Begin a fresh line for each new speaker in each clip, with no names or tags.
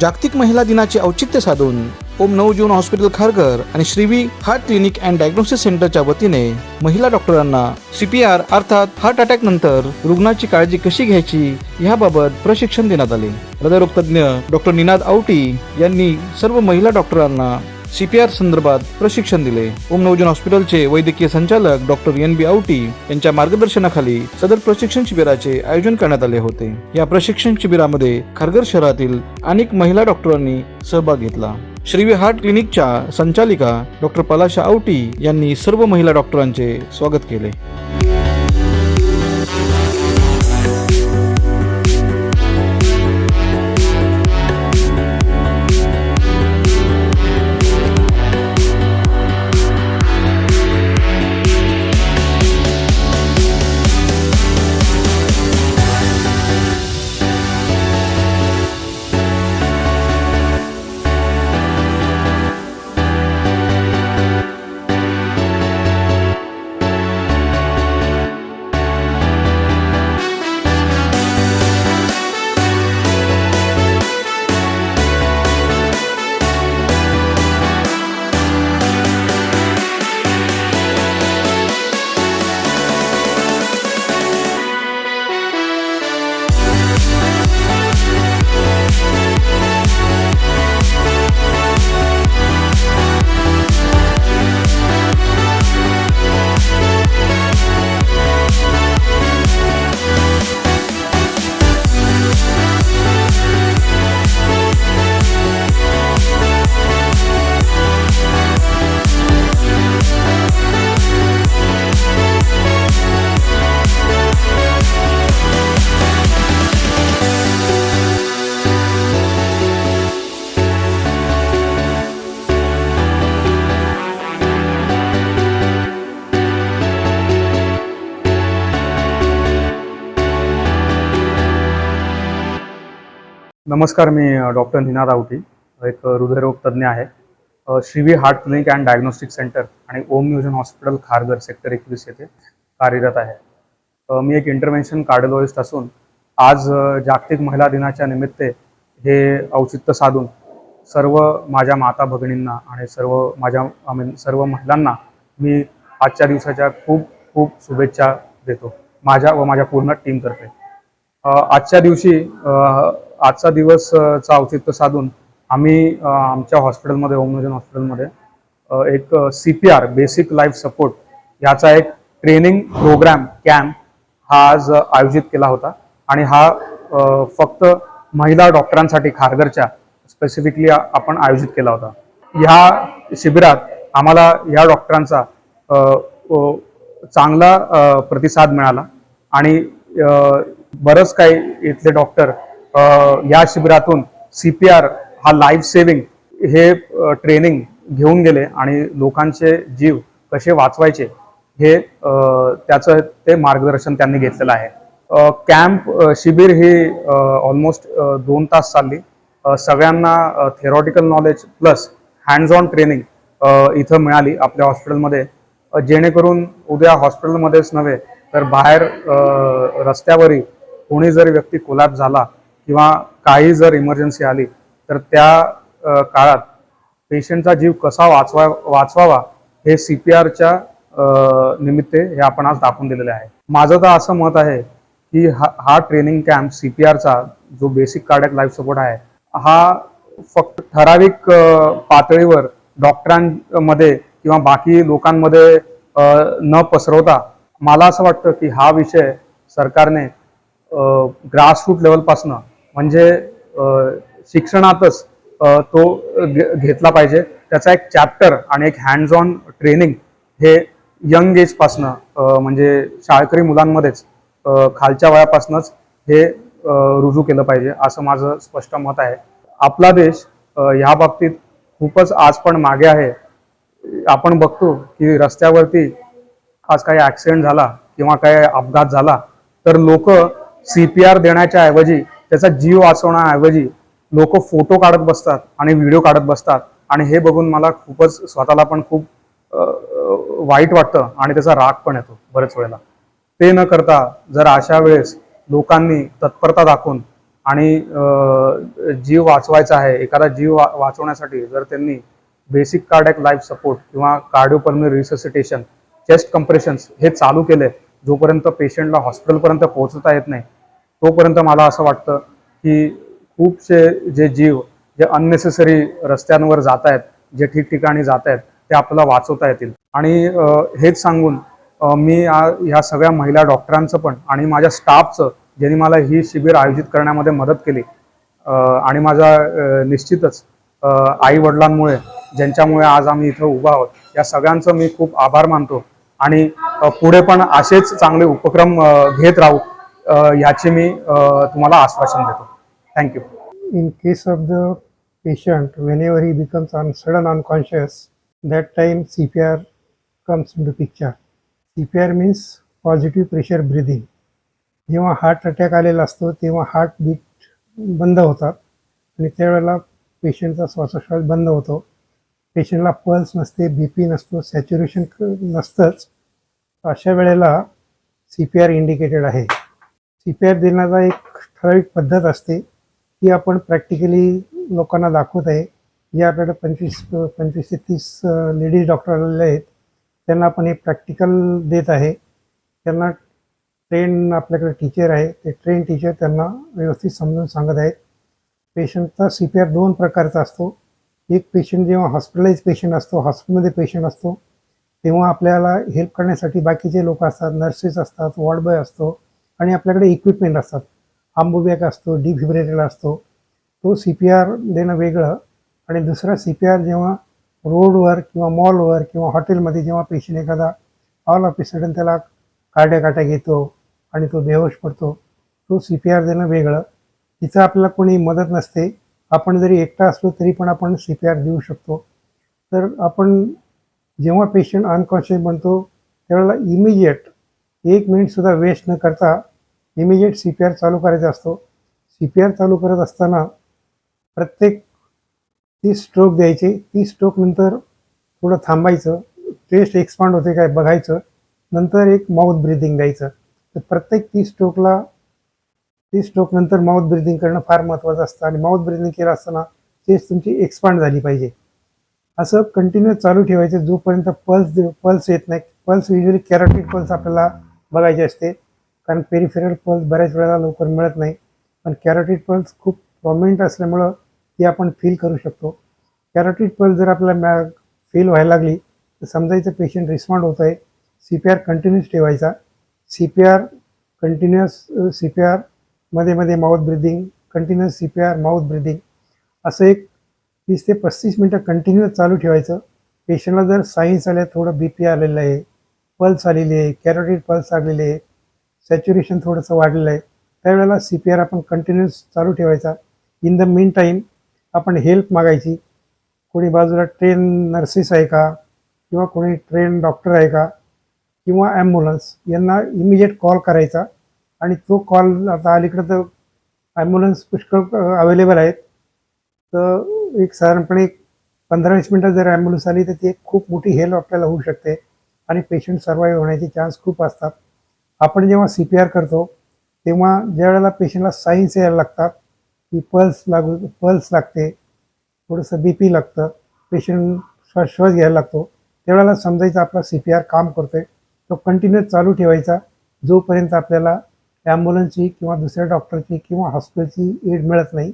जागतिक महिला दिनाचे औचित्य साधून ओम नवजीवन हॉस्पिटल खारघर आणि Shrivi heart clinic and diagnosis सेंटरच्या वतीने महिला डॉक्टरांना सीपीआर अर्थात हार्ट अटॅक नंतर रुग्णाची काळजी कशी घ्यायची याबाबत प्रशिक्षण देण्यात आले. हृदयरोग तज्ज्ञ डॉक्टर निनाद आवटी यांनी सर्व महिला डॉक्टरांना सीपीआर संदर्भात प्रशिक्षण दिले. ओम नवजन हॉस्पिटलचे वैद्यकीय संचालक डॉक्टर एन बी आवटी यांच्या मार्गदर्शनाखाली सदर प्रशिक्षण शिबिराचे आयोजन करण्यात आले होते. या प्रशिक्षण शिबिरामध्ये खारघर शहरातील अनेक महिला डॉक्टरांनी सहभाग घेतला. श्रीवी हार्ट क्लिनिकच्या संचालिका डॉक्टर पलाशा आवटी यांनी सर्व महिला डॉक्टरांचे स्वागत केले.
नमस्कार मी डॉक्टर निना आवटी एक हृदयरोग तज्ज्ञ आहे. Shri Shrivi heart clinic and diagnostic centre आणि ओम न्यूजन हॉस्पिटल खारघर सेक्टर एकवीस येथे कार्यरत आहे. मी एक इंटरव्हेन्शन कार्डिओलॉजिस्ट असून आज जागतिक महिला दिनाच्या निमित्त हे औचित्य साधून सर्व माझ्या माता भगिनींना आणि सर्व माझ्या आय मीन सर्व महिलांना मी आजच्या दिवसाच्या खूप खूप शुभेच्छा देतो. माझ्या व माझ्या पूर्ण टीमतर्फे आजच्या दिवशी आजचा दिवस चा औचित्य साधून आम्ही आमच्या हॉस्पिटलमध्ये ओमनोजन हॉस्पिटलमध्ये एक C P R basic life support याचा एक ट्रेनिंग प्रोग्राम कॅम्प हा आज आयोजित केला होता. आणि हा फक्त महिला डॉक्टरांसाठी खारघरच्या स्पेसिफिकली आपण आयोजित केला होता. ह्या शिबिरात आम्हाला या डॉक्टरांचा चांगला प्रतिसाद मिळाला. आणि बरंच काही इथले डॉक्टर या शिबिरातून सी पी आर हा लाईफ सेव्हिंग हे ट्रेनिंग घेऊन गेले आणि लोकांचे जीव कसे वाचवायचे हे त्याचं ते मार्गदर्शन त्यांनी घेतलेलं आहे. कॅम्प शिबिर ही ऑलमोस्ट दोन तास चालली. सगळ्यांना theoretical knowledge plus hands on training इथं मिळाली आपल्या हॉस्पिटलमध्ये जेणेकरून उद्या हॉस्पिटलमध्येच नव्हे तर बाहेर रस्त्यावरही कोणी जर व्यक्ती कोलॅप झाला किंवा काही जर इमर्जन्सी आली तर त्या काळात पेशंटचा जीव कसा वाचवा वाचवावा हे सी पी आरच्या निमित्ते हे आपण आज दाखवून दिलेले आहे. माझं तर असं मत आहे की हा हा ट्रेनिंग कॅम्प सी पी आरचा जो बेसिक कार्डियक लाईफ सपोर्ट आहे हा फक्त ठराविक पातळीवर डॉक्टरांमध्ये किंवा बाकी लोकांमध्ये न पसरवता मला असं वाटतं की हा विषय सरकारने ग्रासरूट लेवलपासनं म्हणजे शिक्षणातच तो घेतला पाहिजे. त्याचा एक चॅप्टर आणि एक हँड्स ऑन ट्रेनिंग हे यंग एजपासनं म्हणजे शाळकरी मुलांमध्येच खालच्या वयापासूनच हे रुजू केलं पाहिजे असं माझं स्पष्ट मत आहे. आपला देश ह्या बाबतीत खूपच आज पण मागे आहे. आपण बघतो की रस्त्यावरती आज काही ऍक्सिडेंट झाला किंवा काही अपघात झाला तर लोक सी पी आर देण्याच्या ऐवजी त्याचा जीव वाचवण्याऐवजी लोक फोटो काढत बसतात आणि व्हिडिओ काढत बसतात. आणि हे बघून मला खूपच स्वतःला पण खूप वाईट वाटतं आणि त्याचा राग पण येतो बरेच वेळेला. ते न करता जर अशा वेळेस लोकांनी तत्परता दाखवून आणि जीव वाचवायचा आहे एखादा जीव वा वाचवण्यासाठी जर त्यांनी बेसिक कार्डॅक लाईफ सपोर्ट किंवा कार्डिओपल्मरी रिससिटेशन चेस्ट कम्प्रेशन्स हे चालू केले जोपर्यंत पेशंटला हॉस्पिटलपर्यंत पोहोचता येत नाही तोपर्यंत मला असं वाटतं की खूपसे जे जीव जे अननेसेसरी रस्त्यांवर जात आहेत जे ठिकठिकाणी जात आहेत ते आपल्याला वाचवता येतील. आणि हेच सांगून मी ह्या सगळ्या महिला डॉक्टरांचं पण आणि माझ्या स्टाफचं ज्यांनी मला ही शिबिर आयोजित करण्यामध्ये मदत केली आणि माझा निश्चितच आई वडिलांमुळे ज्यांच्यामुळे आज आम्ही इथं उभा आहोत या सगळ्यांचं मी खूप आभार मानतो. आणि पुढे पण असेच चांगले उपक्रम घेत राहू. याचे मी तुम्हाला आश्वासन देतो. Thank you
in case of the patient when ever he becomes an sudden unconscious that time C P R comes in the picture C P R means positive pressure breathing जेव्हा हार्ट अटॅक आलेला असतो तेव्हा heart bit बंद होतात. आणि त्यावेळेला पेशंटचा श्वासोश्वास बंद होतो. पेशंटला पल्स नसते बी पी नसतो सॅच्युरेशन नसतंच. अशा वेळेला सी पी आर इंडिकेटेड आहे. सी पी आर देण्याचा एक ठराविक पद्धत असते ती आपण प्रॅक्टिकली लोकांना दाखवत आहे. जे आपल्याकडे पंचवीस पंचवीस ते तीस लेडीज डॉक्टर आलेले आहेत त्यांना आपण हे प्रॅक्टिकल देत आहे. त्यांना ट्रेन आपल्याकडे टीचर आहे ते ट्रेन टीचर त्यांना व्यवस्थित समजून सांगत आहेत. पेशंटचा सी पी आर दोन प्रकारचा असतो. एक पेशंट जेव्हा हॉस्पिटलाइज पेशंट असतो हॉस्पिटलमध्ये पेशंट असतो तेव्हा आपल्याला हेल्प करण्यासाठी बाकीचे लोक असतात नर्सेस असतात वॉर्ड बॉय असतो. आणि आपल्याकडे इक्विपमेंट असतात. आंबोबॅक असतो डिफिब्रेटर असतो. तो सी पी आर देणं वेगळं आणि दुसरा सी पी आर जेव्हा रोडवर किंवा मॉलवर किंवा हॉटेलमध्ये जेव्हा पेशंट एखादा ऑल ऑफ सडन त्याला कार्डियक काट्या घेतो आणि तो बेहोश पडतो तो सी पी आर देणं वेगळं. तिथं आपल्याला कोणी मदत नसते. आपण जरी एकटा असलो तरी पण आपण सी पी आर देऊ शकतो. तर आपण जेव्हा पेशंट अनकॉन्शियस बनतो त्यावेळेला इमिजिएट एक मिनिटसुद्धा वेस्ट न करता इमिजिएट सी पी आर चालू करायचा असतो. सी पी आर चालू करत असताना प्रत्येक तीस स्ट्रोक द्यायचे. तीस स्ट्रोकनंतर थोडं थांबायचं. टेस्ट एक्सपांड होते काय बघायचं. नंतर एक माउथ ब्रिदिंग द्यायचं. तर प्रत्येक तीस स्ट्रोकला तीस स्ट्रोकनंतर माउथ ब्रिदिंग करणं फार महत्त्वाचं असतं. आणि माउथ ब्रिदिंग केलं असताना चेस्ट तुमची एक्सपांड झाली पाहिजे. असं कंटिन्यू चालू ठेवायचं जोपर्यंत पल्स पल्स येत नाही. पल्स युजली कॅरोटिक पल्स आपल्याला बघायचे असते. कारण पेरिफेरल पल्स बऱ्याच वेळेला लवकर मिळत नाही. पण कॅरोटीड पल्स खूप प्रॉमिनंट असल्यामुळं ती आपण फील करू शकतो. कॅरोटीड पल्स जर आपल्याला मॅ फील व्हायला लागली तर समजायचं पेशंट रिस्पॉन्ड होत आहे सी पी आर कंटिन्यूस ठेवायचा. C P R continuous C P आरमध्ये मध्ये mouth breathing continuous C P R mouth breathing असं एक वीस ते पस्तीस मिनटं कंटिन्युअस चालू ठेवायचं. पेशंटला जर सायन्स आल्या थोडं बी पी आलेलं आहे पल्स आलेली आहे कॅरोटीड पल्स आलेले आहे सॅच्युरेशन थोडंसं वाढलेलं आहे. त्यावेळेला सी पी आर आपण कंटिन्युअस चालू ठेवायचा. इन द मीन टाईम आपण हेल्प मागायची. कोणी बाजूला ट्रेन नर्सेस आहे का? किंवा कोणी ट्रेन डॉक्टर आहे का? किंवा ॲम्ब्युलन्स यांना इमिजिएट कॉल करायचा. आणि तो कॉल आता अलीकडं तर ॲम्ब्युलन्स पुष्कळ अवेलेबल आहेत. तर एक साधारणपणे पंधरा वीस मिनटात जर ॲम्ब्युलन्स आली तर ती एक खूप मोठी हेल्प आपल्याला होऊ शकते. आणि पेशंट सर्वाईव्ह होण्याचे चान्स खूप असतात. आपण जेव्हा सी पी आर करतो तेव्हा ज्या वेळेला पेशंटला साईन्स यायला लागतात की पल्स लागू पल्स लागते थोडंसं बी पी लागतं पेशंट श्वास श्वास घ्यायला लागतो त्यावेळेला समजायचं आपला सी पी आर काम करतोय तो कंटिन्युअस चालू ठेवायचा. जोपर्यंत आपल्याला ॲम्ब्युलन्सची किंवा दुसऱ्या डॉक्टरची किंवा हॉस्पिटलची एड मिळत नाही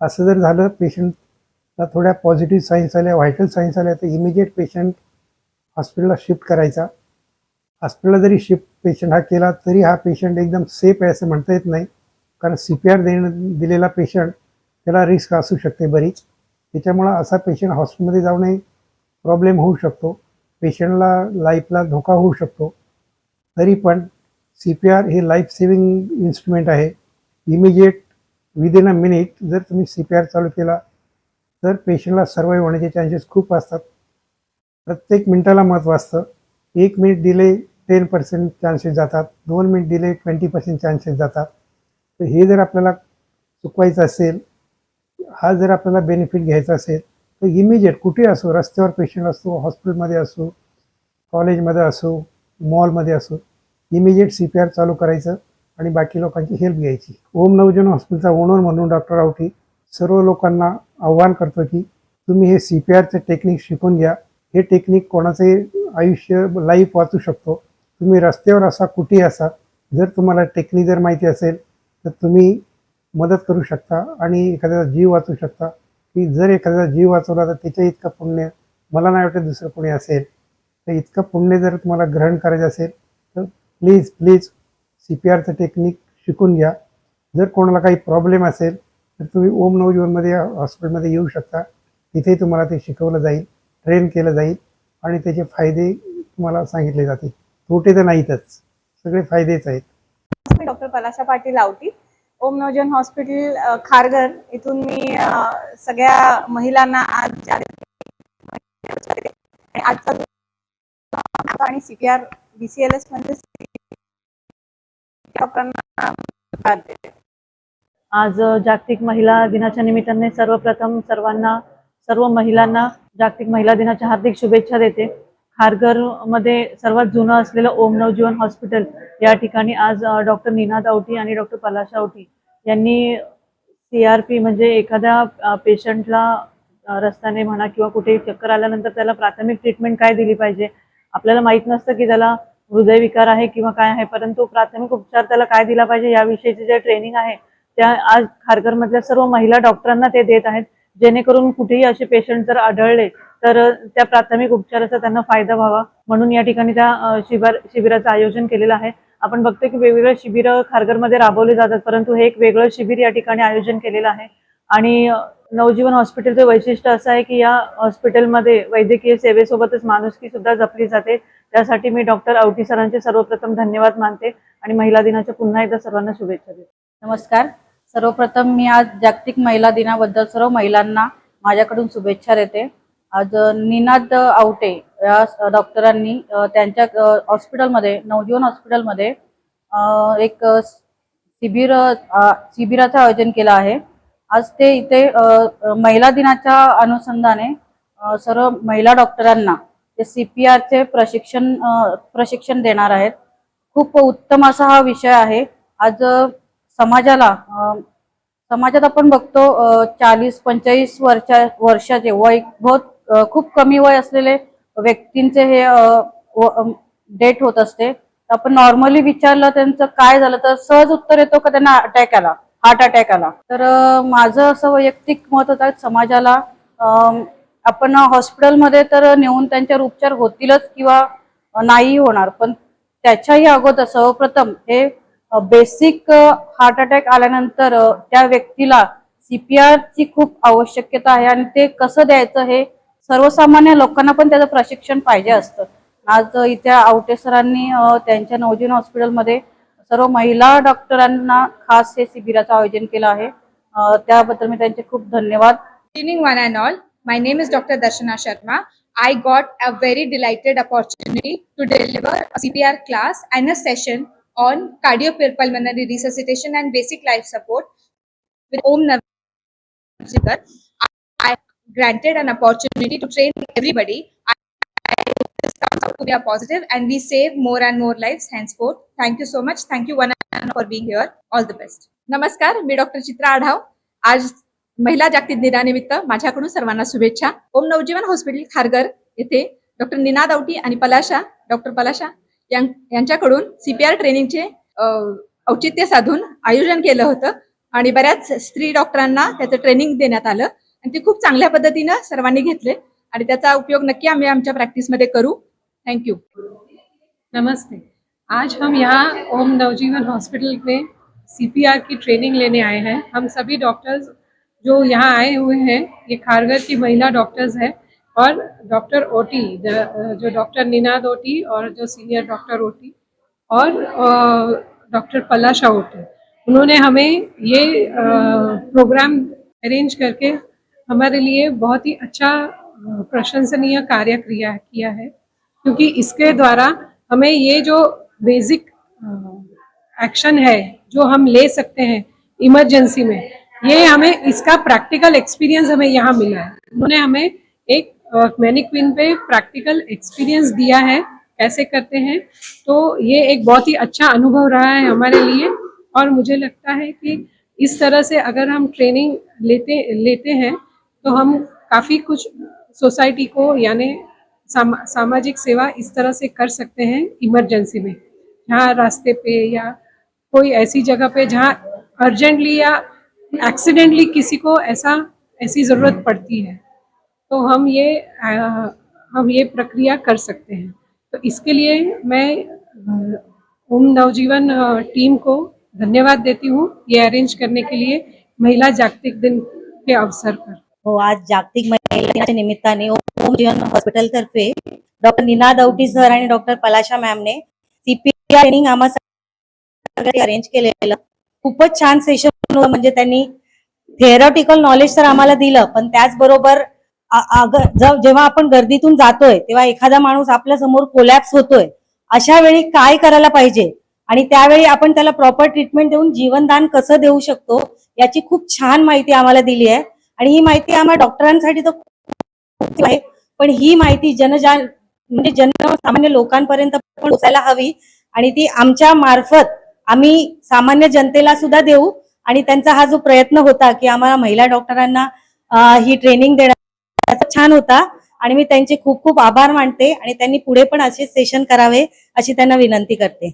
असं जर झालं पेशंटला थोड्या पॉझिटिव्ह सायन्स आल्या व्हायटल सायन्स आल्या तर इमिजिएट पेशंट हॉस्पिटलला शिफ्ट करायचा. हॉस्पिटलला जरी शिफ्ट पेशंट हा केला तरी हा पेशंट एकदम सेफ आहे असं म्हणता येत नाही. कारण सी पी आर देण दिलेला पेशंट त्याला रिस्क असू शकते बरीच. त्याच्यामुळं असा पेशंट हॉस्पिटलमध्ये जाऊनही प्रॉब्लेम होऊ शकतो. पेशंटला लाईफला धोका होऊ शकतो. तरी पण सी पी आर हे लाईफ सेविंग इन्स्ट्रुमेंट आहे. इमिजिएट विदिन अ मिनिट जर तुम्ही सी पी आर चालू केला तर पेशंटला सर्वाईव्ह होण्याचे चान्सेस खूप असतात. प्रत्येक मिनिटाला महत्त्व असतं. एक minute delay ten percent chances जातात. दोन minute delay twenty percent chances जातात. तर हे जर आपल्याला चुकवायचं असेल हा जर आपल्याला बेनिफिट घ्यायचा असेल तर इमिजिएट कुठे असो रस्त्यावर पेशंट असो हॉस्पिटलमध्ये असो कॉलेजमध्ये असो मॉलमध्ये असो इमिजिएट सी पी आर चालू करायचं आणि बाकी लोकांची हेल्प घ्यायची. ओम नवजन हॉस्पिटलचा ओनर म्हणून डॉक्टर आवटी सर्व लोकांना आव्हान करतो की तुम्ही हे सी पी आरचं टेक्निक शिकून घ्या. हे टेक्निक कोणाचंही आयुष्य लाईफ वाचू शकतो. तुम्ही रस्त्यावर असा कुठेही असा जर तुम्हाला टेक्निक जर माहिती असेल तर तुम्ही मदत करू शकता आणि एखाद्याचा जीव वाचू शकता. की जर एखाद्याचा जीव वाचवला तर त्याच्या इतकं पुण्य मला नाही वाटत दुसरं कोणी असेल. तर इतकं पुण्य जर तुम्हाला ग्रहण करायचं असेल तर प्लीज प्लीज सी पी आरचं टेक्निक शिकून घ्या. जर कोणाला काही प्रॉब्लेम असेल तर तुम्ही ओम नवजीवनमध्ये हॉस्पिटलमध्ये येऊ शकता. तिथेही तुम्हाला ते शिकवलं जाईल. ट्रेन केलं जाईल आणि त्याचे फायदे तुम्हाला सांगितले जातील. तोटे तर नाहीतच. सगळे फायदेच आहेत.
मी डॉक्टर पलाशा पाटील आवटी. ओम नवजन हॉस्पिटल खारघर. इथून मी सगळ्या महिलांना आज आणि आजचा जो app आणि सीपीआर बीसीएलएसमध्ये डॉक्टरांना देते.
आज जागतिक महिला दिनाच्या निमित्ताने सर्वप्रथम सर्वांना सर्व महिलांना जागतिक महिला दिनाच्या हार्दिक शुभेच्छा देते. खारघरमध्ये सर्वात जुनं असलेलं ओम नवजीवन हॉस्पिटल या ठिकाणी आज डॉक्टर निनाद आवटी आणि डॉक्टर पलाश आवटी यांनी सी आर पी म्हणजे एखाद्या पेशंटला रस्त्याने म्हणा किंवा कुठे चक्कर आल्यानंतर त्याला प्राथमिक ट्रीटमेंट काय दिली पाहिजे? आपल्याला माहीत नसतं की त्याला हृदयविकार आहे किंवा काय आहे परंतु प्राथमिक उपचार त्याला काय दिला पाहिजे याविषयीचे जे ट्रेनिंग आहे त्या आज खारघरमधल्या सर्व महिला डॉक्टरांना ते देत आहेत. जेणेकरून कुठेही असे पेशंट जर आढळले तर त्या प्राथमिक उपचाराचा त्यांना फायदा व्हावा. म्हणून या ठिकाणी त्या शिबिर शिबिराचं आयोजन केलेलं आहे. आपण बघतो की वेगवेगळे शिबिरं खारघरमध्ये राबवले जातात परंतु हे एक वेगळं शिबिर या ठिकाणी आयोजन केलेलं आहे. आणि नवजीवन हॉस्पिटलचं वैशिष्ट्य असं आहे की या हॉस्पिटलमध्ये वैद्यकीय सेवेसोबतच माणुसकी सुद्धा जपली जाते. त्यासाठी मी डॉक्टर आवटी सरांचे सर्वप्रथम धन्यवाद मानते आणि महिला दिनाच्या पुन्हा एकदा सर्वांना शुभेच्छा देते.
नमस्कार. सर्वप्रथम मी आज जागतिक महिला दिनाबद्दल सर्व महिलांना माझ्याकडून शुभेच्छा देते. आज निनाद आवटे या डॉक्टरांनी त्यांच्या हॉस्पिटलमध्ये नवजीवन हॉस्पिटलमध्ये एक शिबिर शिबिराचं आयोजन केलं आहे. आज ते इथे महिला दिनाच्या अनुषंगाने सर्व महिला डॉक्टरांना ते सी पी आरचे प्रशिक्षण प्रशिक्षण देणार आहेत. खूप उत्तम असा हा विषय आहे. आज समाजाला समाजात आपण बघतो चाळीस पंचेचाळीस वर्षा वर्षाचे वय बहुत खूप कमी वय असलेले व्यक्तींचे हे डेट होत असते. आपण नॉर्मली विचारलं त्यांचं काय झालं तर सहज उत्तर येतो का त्यांना अटॅक आला हार्ट अटॅक आला. तर माझं असं वैयक्तिक मत होतं समाजाला आपण हॉस्पिटलमध्ये तर नेऊन त्यांच्यावर उपचार होतीलच किंवा नाही होणार पण त्याच्याही अगोदर सर्वप्रथम हे बेसिक हार्ट अटॅक आल्यानंतर त्या व्यक्तीला सीपीआर ची खूप आवश्यकता आहे आणि ते कसं द्यायचं हे सर्वसामान्य लोकांना पण त्याचं प्रशिक्षण पाहिजे असतं. आज इथे आवटे सरांनी त्यांच्या नवजीवन हॉस्पिटलमध्ये सर्व महिला डॉक्टरांना खास हे शिबिराचं आयोजन केलं आहे. त्याबद्दल मी त्यांचे खूप धन्यवाद.
Good one and all my name is doctor Darshana Sharma I I got a very delighted opportunity to deliver a CPR class and a session on cardiopulmonary resuscitation and basic life support with Om Navjikar. I granted an opportunity to train everybody. I I hope this comes out to be a positive and we save more and more lives henceforth. Thank you so much. Thank you one and all for being here. All the best. नमस्कार मी doctor चित्रा आढाव आज महिला जागतिक दिनानिमित्त माझ्याकडून सर्वांना शुभेच्छा ओम Navjeevan hospital Kharghar येथे doctor Ninad Awati आणि पलाशा डॉक्टर पलाशा यांच्याकडून सीपीआर ट्रेनिंगचे औचित्य साधून आयोजन केलं होतं. आणि बऱ्याच स्त्री डॉक्टरांना त्याचं ट्रेनिंग देण्यात आलं. आणि ते खूप चांगल्या पद्धतीनं सर्वांनी घेतले. आणि त्याचा उपयोग नक्की आम्ही आमच्या प्रॅक्टिसमध्ये करू. थँक्यू
नमस्ते. आज हम यहाँ ओम नवजीवन हॉस्पिटल में सीपीआर की ट्रेनिंग लेने आए हैं. हम सभी डॉक्टर्स जो यहाँ आए हुए हैं ये खारगर की महिला डॉक्टर्स हैं और डॉक्टर ओटी ज- डॉक्टर निनाद ओटी और जो सीनियर डॉक्टर ओटी और डॉक्टर पलाशा ओटी। उन्होंने हमें ये प्रोग्राम अरेंज करके हमारे लिए बहुत ही अच्छा प्रशंसनीय कार्य किया किया है, क्योंकि इसके द्वारा हमें ये जो बेसिक एक्शन है, जो हम ले सकते हैं इमरजेंसी में, ये हमें, इसका प्रैक्टिकल एक्सपीरियंस हमें यहाँ मिला है। उन्होंने हमें एक मैनिक्विन पे प्रैक्टिकल एक्सपीरियंस दिया है कैसे करते हैं। तो ये एक बहुत ही अच्छा अनुभव रहा है हमारे लिए और मुझे लगता है कि इस तरह से अगर हम ट्रेनिंग लेते लेते हैं तो हम काफ़ी कुछ सोसाइटी को यानी सामा, सामाजिक सेवा इस तरह से कर सकते हैं इमरजेंसी में। जहाँ रास्ते पे या कोई ऐसी जगह पे जहाँ अर्जेंटली या एक्सीडेंटली किसी को ऐसा ऐसी ज़रूरत पड़ती है। तो हम ये आ, हम ये प्रक्रिया कर सकते हैं। तो इसके लिए मैं ओम नवजीवन टीम को धन्यवाद देती हूँ ये अरेंज करने के लिए महिला जागतिक दिन के अवसर पर।
हो आज जागतिक महिला दिनाच्या निमित्ताने ओम जीवन हॉस्पिटल तर्फे डॉक्टर नीना दौटी सर आणि डॉक्टर पलाशा मॅमने सीपीआर ट्रेनिंग आम्हाला अरेंज केलेलं. खूपच छान सेशन म्हणजे त्यांनी थेरॉटिकल नॉलेज तर आम्हाला दिलं पण त्याचबरोबर जेव्हा आपण गर्दीतून जातोय तेव्हा एखादा माणूस आपल्यासमोर कोलॅप्स होतोय अशा वेळी काय करायला पाहिजे? आणि त्यावेळी आपण त्याला प्रॉपर ट्रीटमेंट देऊन जीवनदान कसं देऊ शकतो याची खूप छान माहिती आम्हाला दिली आहे. आणि ही माहिती आम्हाला डॉक्टरांसाठी तर खूप आहे पण ही माहिती जनजा म्हणजे जनसामान्य लोकांपर्यंत पोहोचायला हवी. आणि ती आमच्या मार्फत आम्ही सामान्य जनतेला सुद्धा देऊ. आणि त्यांचा हा जो प्रयत्न होता की आम्हाला महिला डॉक्टरांना ही ट्रेनिंग त्याचा छान होता. आणि मी त्यांचे खूप खूप आभार मानते आणि त्यांनी पुढे पण असे सेशन करावे अशी त्यांना विनंती करते.